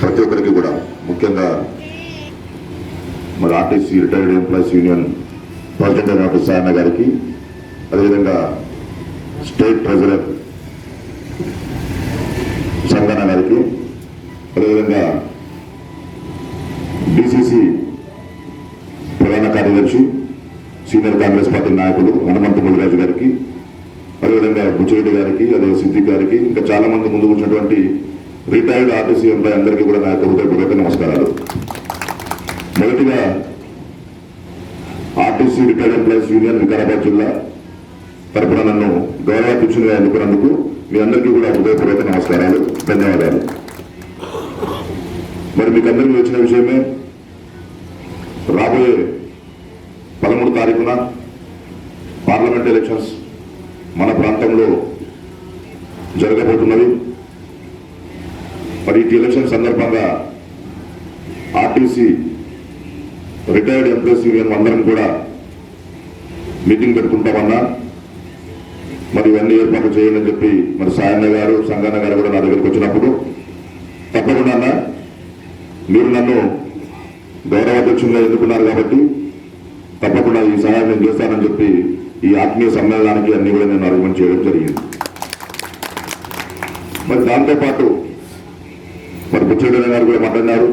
ప్రతి ఒక్కరికి కూడా ముఖ్యంగా మరి RTC retired employees union president అయినటువంటి సాయన్న గారికి అదేవిధంగా స్టేట్ ట్రెజరర్ సంగన గారికి అదేవిధంగా డిసిసి ప్రధాన కార్యదర్శి సీనియర్ కాంగ్రెస్ పార్టీ నాయకులు హనుమంత ముదిరాజు గారికి అదేవిధంగా బుచ్చిరెడ్డి గారికి అదే సిద్దిక్ గారికి ఇంకా చాలా మంది ముందు వచ్చినటువంటి రిటైర్డ్ ఆర్టీసీ ఎంప్లాయ్ అందరికీ కూడా నా యొక్క హృదయపూర్వక నమస్కారాలు. మొదటిగా RTC retired employees union Vikarabad జిల్లా తరపున నన్ను గౌరవాధ్యక్షునిగా ఎన్నుకున్నందుకు మీ అందరికీ కూడా హృదయపూర్వక నమస్కారాలు ధన్యవాదాలు. మరి మీకు అందరికీ వచ్చిన విషయమే రాబోయే పదమూడు తారీఖున పార్లమెంట్ ఎలక్షన్స్ మన ప్రాంతంలో జరగబోతున్నవి. మరి ఈ ఎలక్షన్ సందర్భంగా ఆర్టీసీ రిటైర్డ్ ఎంప్లాయీస్ యూనియన్ అందరం కూడా మీటింగ్ పెట్టుకుంటామన్నా. మరి ఇవన్నీ ఏర్పాట్లు చేయండి అని చెప్పి మరి సాయన్న గారు సంగన్న గారు కూడా నా దగ్గరికి వచ్చినప్పుడు తప్పకుండా అన్న మీరు నన్ను గౌరవాధ్యక్షులుగా ఎన్నుకున్నారు కాబట్టి తప్పకుండా ఈ సహాయం నేను చేస్తానని చెప్పి ఈ ఆత్మీయ సమ్మేళనానికి అన్ని కూడా నేను అర్గం చేయడం జరిగింది. మరి దాంతోపాటు మరి గారు కూడా మాట్లాడినారు.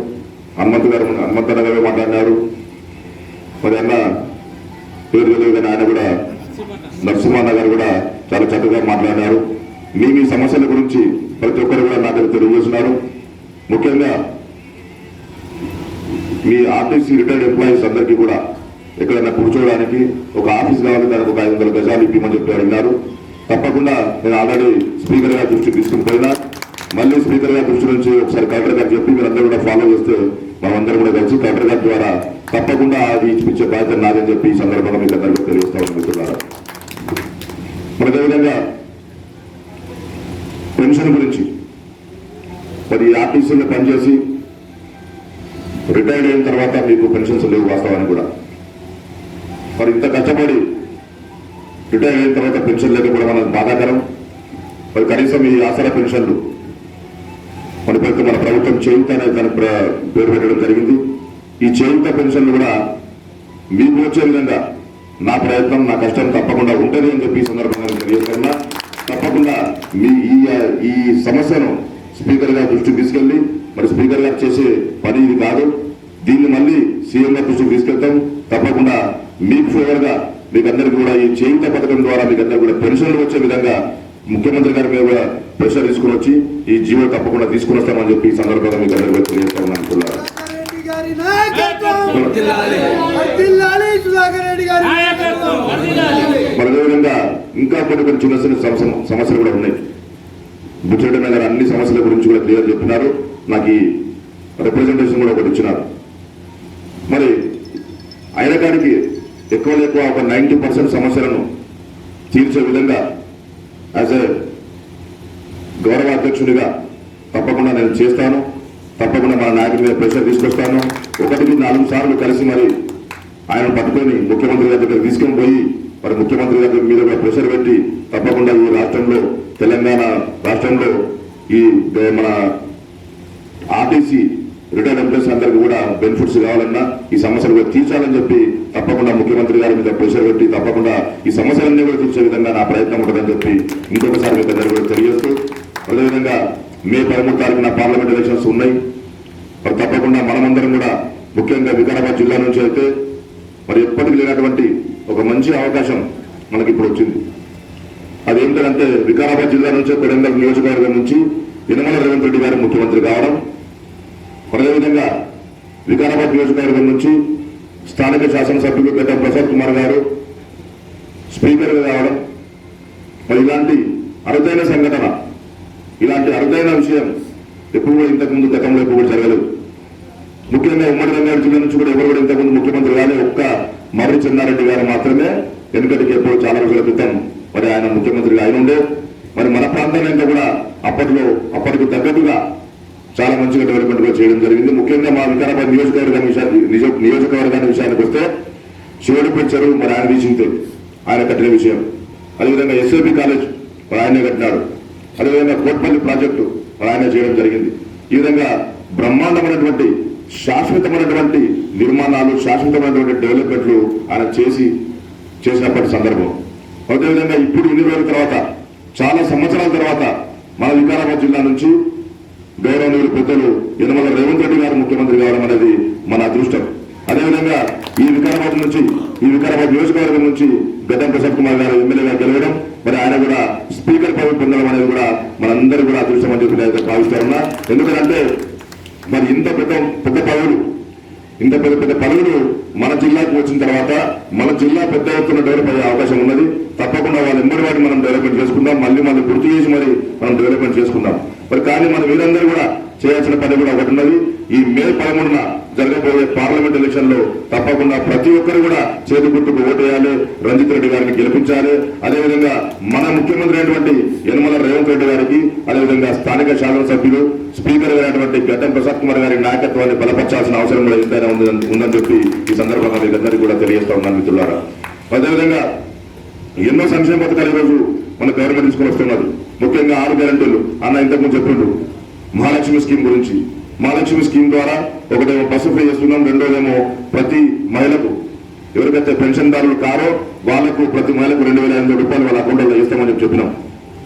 హనుమంత్ గారు హనుమంతన్న గారు మాట్లాడినారు. మరి అన్న పేరు తెలియదు ఆయన కూడా నరసింహన్న గారు కూడా చాలా చక్కగా మాట్లాడినారు. మీ మీ సమస్యల గురించి ప్రతి ఒక్కరు కూడా నా దగ్గర తెలియజేస్తున్నారు. ముఖ్యంగా మీ ఆర్టీసీ రిటైర్డ్ ఎంప్లాయీస్ అందరికీ కూడా ఎక్కడైనా కూర్చోవడానికి ఒక ఆఫీస్ కావాలి దానికి ఒక ఐదు వందల గజాలు ఇప్పమని చెప్పి అడిగినారు. తప్పకుండా నేను ఆల్రెడీ స్పీకర్గా గారి దృష్టికి తీసుకుని పోయినా మళ్ళీ స్పీకర్ గారి దృష్టి నుంచి ఒకసారి కలెక్టర్ గారు చెప్పి మీరందరూ కూడా ఫాలో చేస్తే మనమందరం కూడా కలిసి కలెక్టర్ గారి ద్వారా తప్పకుండా అది ఇచ్చిపించే బాధ్యత నాదని చెప్పి ఈ సందర్భంగా మీకు అందరికీ తెలియజేస్తా అనుకుంటున్నారు మరి అదేవిధంగా పెన్షన్ గురించి మరి ఈ ఆర్టీసీలో పనిచేసి రిటైర్డ్ అయిన తర్వాత మీకు పెన్షన్స్ లేవు వాస్తవాన్ని కూడా. మరి ఇంత కష్టపడి రిటైర్ అయిన తర్వాత పెన్షన్ లేకపోవడం అనేది బాధాకరం. మరి కనీసం ఈ ఆసరా పెన్షన్లు మన పేరుతో మన ప్రభుత్వం చేయుత అనే దానికి పేరు పెట్టడం జరిగింది. ఈ చేయుత పెన్షన్లు కూడా మీకు వచ్చే విధంగా నా ప్రయత్నం నా కష్టం తప్పకుండా ఉంటుంది అని చెప్పి సందర్భంగా నేను తప్పకుండా మీ ఈ ఈ సమస్యను స్పీకర్ గారి దృష్టికి తీసుకెళ్ళి మరి స్పీకర్ గారు చేసే పని ఇది కాదు. దీన్ని మళ్ళీ సీఎం గారి దృష్టికి తీసుకెళ్తాం. తప్పకుండా మీకు ఫేవర్గా మీకు అందరికీ కూడా ఈ చేయుత పథకం ద్వారా మీకు అందరికీ కూడా పెన్షన్లు వచ్చే విధంగా ముఖ్యమంత్రి గారి మీద కూడా ప్రెషర్ తీసుకుని వచ్చి ఈ జీవో తప్పకుండా తీసుకుని వస్తామని చెప్పి ఈ సందర్భంగా మీకు గారి నాయకత్వం! మరి అదేవిధంగా ఇంకా కొన్ని కొన్ని చిన్న చిన్న సమస్య- సమస్యలు కూడా ఉన్నాయి. బుచ్చరెడ్డి నగర్ అన్ని సమస్యల గురించి కూడా క్లియర్ చెప్పినారు. నాకు ఈ రిప్రజెంటేషన్ కూడా ఒకటి ఇచ్చినారు. మరి అయిన కాడికి ఎక్కువ ఎక్కువ ఒక నైంటీ పర్సెంట్ సమస్యలను తీర్చే విధంగా యాజ్ ఎ గౌరవ అధ్యక్షుడిగా తప్పకుండా నేను చేస్తాను. తప్పకుండా మన నాయకుడి మీద ప్రెషర్ తీసుకొస్తాను. ఒకటికి నాలుగు సార్లు కలిసి మరి ఆయన పట్టుకొని ముఖ్యమంత్రి గారి దగ్గర తీసుకొని పోయి మరి ముఖ్యమంత్రి గారి మీద కూడా ప్రెషర్ పెట్టి తప్పకుండా ఈ రాష్ట్రంలో తెలంగాణ రాష్ట్రంలో ఈ మన ఆర్టీసీ రిటైర్డ్ ఎంప్లాయీస్ అందరికీ కూడా బెనిఫిట్స్ కావాలన్నా ఈ సమస్యలు కూడా తీర్చాలని చెప్పి తప్పకుండా ముఖ్యమంత్రి గారి మీద ప్రెషర్ పెట్టి తప్పకుండా ఈ సమస్యలన్నీ కూడా తీర్చే విధంగా నా ప్రయత్నం ఉంటుందని చెప్పి ఇంకొకసారి మీకు అందరికీ కూడా తెలియజేస్తూ అదేవిధంగా మే పదమూడు తారీఖున పార్లమెంట్ ఎలక్షన్స్ ఉన్నాయి. మరి తప్పకుండా మనమందరం కూడా ముఖ్యంగా వికారాబాద్ జిల్లా నుంచి అయితే మరి ఎప్పటికీ లేనటువంటి ఒక మంచి అవకాశం మనకి ఇప్పుడు వచ్చింది. అదేంటంటే వికారాబాద్ జిల్లా నుంచి కొడంగల్ నియోజకవర్గం నుంచి యనమల రేవంత్ రెడ్డి గారు ముఖ్యమంత్రి కావడం అదేవిధంగా వికారాబాద్ నియోజకవర్గం నుంచి స్థానిక శాసనసభ్యులు గత ప్రసాద్ కుమార్ గారు స్పీకర్గా రావడం మరి ఇలాంటి అరుదైన సంఘటన ఇలాంటి అరుదైన విషయం ఎప్పుడు కూడా ఇంతకుముందు గతంలో ఎప్పుడు కూడా జరగలేదు. ముఖ్యంగా ఉమ్మడి రంగారెడ్డి జిల్లా నుంచి కూడా ఎవరు కూడా ఇంతకుముందు ముఖ్యమంత్రి కానీ ఒక్క మర్రి చెన్నారెడ్డి గారు మాత్రమే వెనుకటికి ఎప్పుడు చాలా రోజుల క్రితం మరి ఆయన ముఖ్యమంత్రిగా ఆయన ఉండే మరి మన ప్రాంతంలో కూడా అప్పట్లో అప్పటికి తగ్గట్టుగా చాలా మంచిగా డెవలప్మెంట్ కూడా చేయడం జరిగింది. ముఖ్యంగా మా వికారాబాద్ నియోజకవర్గం విషయాన్ని నియోజకవర్గాన్ని విషయానికి వస్తే శివుడిపై చెరువు మరి ఆయన తీసిందే ఆయన కట్టిన విషయం. అదేవిధంగా ఎస్ఏబి కాలేజ్ మరి ఆయనే కట్టినాడు. అదేవిధంగా కోట్పల్లి ప్రాజెక్టు మరి ఆయన చేయడం జరిగింది. ఈ విధంగా బ్రహ్మాండమైనటువంటి శాశ్వతమైనటువంటి నిర్మాణాలు శాశ్వతమైనటువంటి డెవలప్మెంట్లు ఆయన చేసి చేసినప్పటి సందర్భం. అదేవిధంగా ఇప్పుడు ఇన్ని రోజుల తర్వాత చాలా సంవత్సరాల తర్వాత మన వికారాబాద్ జిల్లా నుంచి గౌరవనీయులు పెద్దలు యనమల రేవంత్ రెడ్డి గారు ముఖ్యమంత్రి కావడం అనేది మన అదృష్టం. అదేవిధంగా ఈ వికారాబాద్ నుంచి ఈ వికారాబాద్ నియోజకవర్గం నుంచి గతం ప్రసాద్ కుమార్ గారు ఎమ్మెల్యేగా గెలవడం మరి ఆయన కూడా స్పీకర్ పదవి పొందడం అనేది కూడా మనందరూ కూడా అదృష్టం అని చెప్పి భావిస్తా ఉన్నా. ఎందుకంటే మరి ఇంత పెద్ద పెద్ద పదవులు ఇంత పెద్ద పెద్ద పనులు మన జిల్లాకు వచ్చిన తర్వాత మన జిల్లా పెద్ద ఎత్తున డెవలప్ అయ్యే అవకాశం ఉన్నది. తప్పకుండా వాళ్ళ ఎంబడి వాటి మనం డెవలప్మెంట్ చేసుకుందాం. మళ్ళీ మళ్ళీ గుర్తు చేసి మరి మనం డెవలప్మెంట్ చేసుకుందాం. మరి కానీ మన వీరందరూ కూడా చేయాల్సిన పని కూడా ఒకటి ఉన్నది. ఈ మే పదమూడున జరగబోయే పార్లమెంట్ ఎలక్షన్లో తప్పకుండా ప్రతి ఒక్కరు కూడా చేతి గుర్తుకు ఓటేయాలి. రంజిత్ రెడ్డి గారిని గెలిపించాలి. అదేవిధంగా మన ముఖ్యమంత్రి అయినటువంటి యనమల రేవంత్ రెడ్డి గారికి అదేవిధంగా స్థానిక శాసనసభ్యులు స్పీకర్ అయినటువంటి గడ్డం ప్రసాద్ కుమార్ గారి నాయకత్వాన్ని బలపరచాల్సిన అవసరం కూడా ఎంతైనా ఉందని ఉందని చెప్పి ఈ సందర్భంగా మీకు అందరికీ కూడా తెలియజేస్తా ఉన్నాను మిత్రులారా. అదేవిధంగా ఎన్నో సంక్షేమ పథకాలు ఈరోజు మన గవర్నమెంట్ తీసుకొని వస్తున్నారు. ముఖ్యంగా ఆరు గ్యారంటీలు. అన్న ఇంతకుముందు చెప్పిండు మహాలక్ష్మి స్కీమ్ గురించి. మహాలక్ష్మి స్కీమ్ ద్వారా ఒకటేమో బస్సు ఫ్రీ చేస్తున్నాం రెండోదేమో ప్రతి మహిళకు ఎవరికైతే పెన్షన్దారులు కారో వాళ్ళకు ప్రతి మహిళకు రెండు వేల ఐదు రూపాయలు వాళ్ళ అకౌంట్లో ఇస్తామని చెప్పి చెప్పినాం.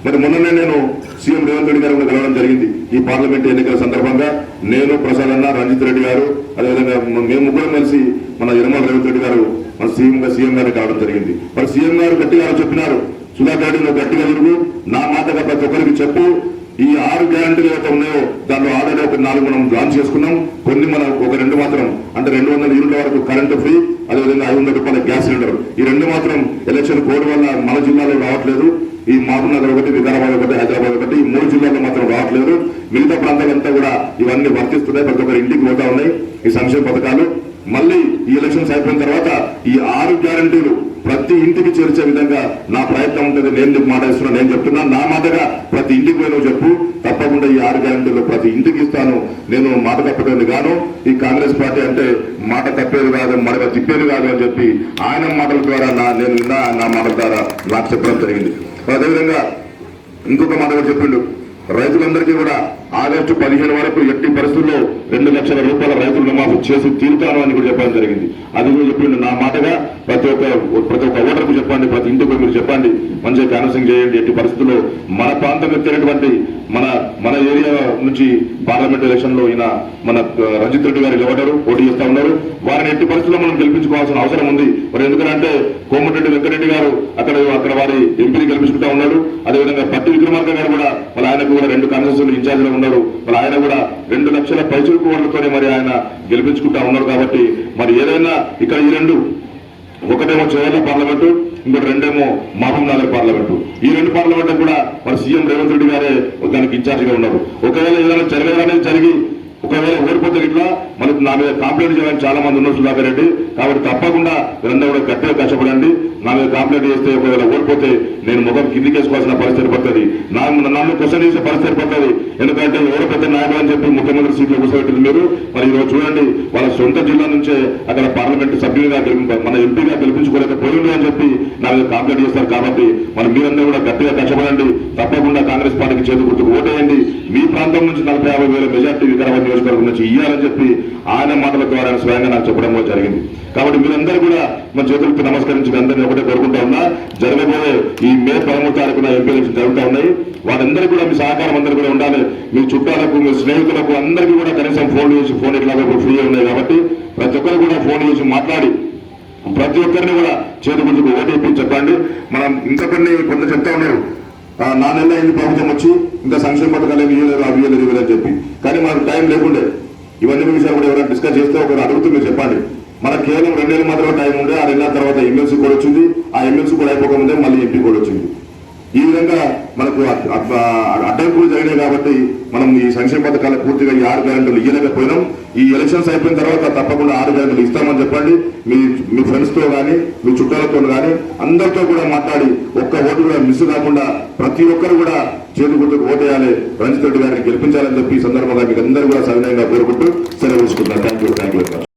మరి మొన్ననే నేను సీఎం రేవంత్ రెడ్డి గారు కూడా కలవడం జరిగింది. ఈ పార్లమెంట్ ఎన్నికల సందర్భంగా నేను ప్రసాద్ అన్న రంజిత్ రెడ్డి గారు అదేవిధంగా మేము ముగ్గురం కలిసి మన యనమల రేవంత్ రెడ్డి గారు మన సీఎం గా సీఎం గారు కావడం జరిగింది. మరి సీఎం గారు గట్టిగా చెప్పినారు సుధాకర్ రెడ్డి నువ్వు గట్టిగా తిరుగు నా మాటగా ప్రతి ఒక్కరికి చెప్పు ఈ ఆరు గ్యారంటీలు ఏవైతే ఉన్నాయో దాంట్లో ఆల్రెడీ ఒక నాలుగు మనం లాంచ్ చేసుకున్నాం. కొన్ని మనం ఒక రెండు మాత్రం అంటే రెండు వందల యూనిట్ల వరకు కరెంటు ఫ్రీ అదేవిధంగా ఐదు వందల రూపాయల గ్యాస్ సిలిండర్ ఈ రెండు మాత్రం ఎలక్షన్ కోడ్ వల్ల మన జిల్లాలో రావట్లేదు. ఈ మహబూబ్నగర్ ఒకటి వికారాబాద్ ఒకటి హైదరాబాద్ ఒకటి ఈ మూడు జిల్లాల్లో మాత్రం రావట్లేదు. మిగతా ప్రాంతాలంతా కూడా ఇవన్నీ వర్తిస్తున్నాయి. ప్రతి ఒక్కరి ఇంటికి పోతా ఉన్నాయి. ఈ సంక్షేమ పథకాలు. మళ్ళీ ఈ ఎలక్షన్స్ అయిపోయిన తర్వాత ఈ ఆరు గ్యారంటీలు ప్రతి ఇంటికి చేర్చే విధంగా నా ప్రయత్నం ఉంటుంది. నేను నీకు మాట ఇస్తున్నా నేను చెప్తున్నా. నా మాటగా ప్రతి ఇంటికి పోయి చెప్పు. తప్పకుండా ఈ ఆరు గ్యారంటీలు ప్రతి ఇంటికి ఇస్తాను. నేను మాట తప్పటండి గాను. ఈ కాంగ్రెస్ పార్టీ అంటే మాట తప్పేది కాదు మడవ తిప్పేది కాదు అని చెప్పి ఆయన మాటల ద్వారా నా నేను విన్నా నా మాటల ద్వారా నాకు చెప్పడం జరిగింది. అదేవిధంగా ఇంకొక మాట కూడా చెప్పిండు. రైతులందరికీ కూడా ఆగస్టు పదిహేను వరకు ఎట్టి పరిస్థితుల్లో రెండు లక్షల రూపాయల రైతులు రుణమాఫీ చేసి తీరుతాను అని కూడా చెప్పడం జరిగింది. అది కూడా చెప్పిండు నా మాటగా. ప్రతి ఒక్క ప్రతి ఒక్క ఓటర్కు చెప్పండి ప్రతి ఇంటికి మీరు చెప్పండి. మంచిగా క్యాన్వసింగ్ చేయండి. ఎట్టి పరిస్థితుల్లో మన ప్రాంతం ఎత్తినటువంటి మన మన ఏరియా నుంచి పార్లమెంట్ ఎలక్షన్లో ఈయన మన రంజిత్ రెడ్డి గారు నిలబడ్డారు పోటీ చేస్తా ఉన్నారు. వారిని ఎట్టి పరిస్థితుల్లో మనం గెలిపించుకోవాల్సిన అవసరం ఉంది. మరి ఎందుకంటే కోమటిరెడ్డి వెంకరెడ్డి గారు అక్కడ అక్కడ వారి ఎంపీని గెలిపించుకుంటా ఉన్నారు అదేవిధంగా పట్టి విక్రమార్క గారు కూడా మరి ఆయనకు కూడా రెండు కాంగ్రెస్లు ఇన్ఛార్జ్లో ఉన్నారు. మరి ఆయన కూడా రెండు లక్షల పైచులకు ఓట్లతోనే మరి ఆయన గెలిపించుకుంటా ఉన్నారు కాబట్టి మరి ఏదైనా ఇక్కడ ఈ రెండు ఒకటేమో చేయాల పార్లమెంటు ఇంకోటి రెండేమో మహబూబ్ నగర్ పార్లమెంటు. ఈ రెండు పార్లమెంట్ కూడా మరి సీఎం రేవంత్ రెడ్డి గారే దానికి ఇన్ఛార్జ్గా ఉన్నారు. ఒకవేళ ఏదైనా జరగాలనేది జరిగి ఒకవేళ ఓడిపోతే ఇట్లా మనకు నా మీద కాంప్లైంట్ చేయడానికి చాలా మంది ఉన్నారు సుధాకర్ రెడ్డి. కాబట్టి తప్పకుండా వీరందరూ కూడా గట్టిగా కష్టపడండి. నా మీద కాంప్లైంట్ చేస్తే ఒకవేళ ఓడిపోతే నేను ముఖం కిందికేసుకోవాల్సిన పరిస్థితి పడుతుంది నా నన్ను క్వశ్చన్ చేసే పరిస్థితి పడుతుంది ఎందుకంటే ఎవరు పెద్ద నాయకులు అని చెప్పి ముఖ్యమంత్రి సీట్లో కూర్చోబెట్టింది మీరు. మరి ఈరోజు చూడండి వాళ్ళ సొంత జిల్లా నుంచే అక్కడ పార్లమెంట్ సభ్యులుగా మన ఎంపీగా గెలిపించుకోలేకపోయింది అని చెప్పి నా మీద కాంప్లైంట్ చేస్తారు కాబట్టి మరి మీరందరూ కూడా గట్టిగా కష్టపడండి. తప్పకుండా కాంగ్రెస్ పార్టీకి చేతి గుర్తుకు ఓటేయండి. మీ ప్రాంతం నుంచి నలభై యాభై వేల మెజార్టీ వికారాబాద్ నియోజకవర్గం నుంచి ఇయ్యాలని చెప్పి ఆయన మాటల ద్వారా స్వయంగా నాకు చెప్పడం జరిగింది. కాబట్టి మీరందరూ కూడా మన చేతులకి నమస్కరించి అందరినీ ఒకటే కోరుకుంటా ఉన్నా జరగబోయే ఈ మే పదమూడు తారీఖున ఎంపీ ఎలక్షన్ జరుగుతూ ఉన్నాయి. వారందరూ కూడా మీ సహకారం అందరూ కూడా ఉండాలి. మీ చుట్టాలకు మీ స్నేహితులకు అందరికీ కూడా కనీసం ఫోన్ చేసి ఫోన్ ఇట్లాగా ఫ్రీ ఉన్నాయి కాబట్టి ప్రతి ఒక్కరు కూడా ఫోన్ చేసి మాట్లాడి ప్రతి ఒక్కరిని కూడా చేతి గుర్తుకు ఓటీపీ చెప్పండి. మనం ఇంతకన్నీ కొంత చెప్తా ఉన్నారు నా నెల అయింది ప్రభుత్వం వచ్చి ఇంకా సంక్షేమ పథకాలు ఏమి ఇవ్వలేదు అవి ఇవ్వలేదు ఇవ్వలేదు అని చెప్పి. కానీ మనకు టైం లేకుండే. ఇవన్నీ విషయాలు కూడా ఎవరైనా డిస్కస్ చేస్తే ఒకరు అడుగుతూ మీరు చెప్పండి. మనకు కేవలం రెండేళ్ళు మాత్రమే టైం ఉండే ఆ రెండేళ్ళ తర్వాత ఎమ్మెల్సీ కూడా వచ్చింది. ఆ ఎమ్మెల్సీ కూడా అయిపోకముందే మళ్ళీ ఎంపీ కూడా వచ్చింది. ఈ విధంగా మనకు అడ్డంకులు జరిగినాయి కాబట్టి మనం ఈ సంక్షేమ పథకాలు పూర్తిగా ఈ ఆరు గ్యారెంటీలు ఇవ్వలేకపోయినాం ఈ ఎలక్షన్స్ అయిపోయిన తర్వాత తప్పకుండా ఆరు గ్యారెంటీలు ఇస్తామని చెప్పండి. మీ మీ ఫ్రెండ్స్తో కానీ మీ చుట్టాలతో కానీ అందరితో కూడా మాట్లాడి ఒక్క ఓటు కూడా మిస్ కాకుండా ప్రతి ఒక్కరు కూడా చేతి గుర్తుకు ఓటేయాలి. రంజిత్ రెడ్డి గారిని గెలిపించాలని చెప్పి ఈ సందర్భంగా మీకు అందరూ కూడా సవినయంగా కోరుకుంటూ సెలవు తీసుకుంటున్నాను. Thank you thank you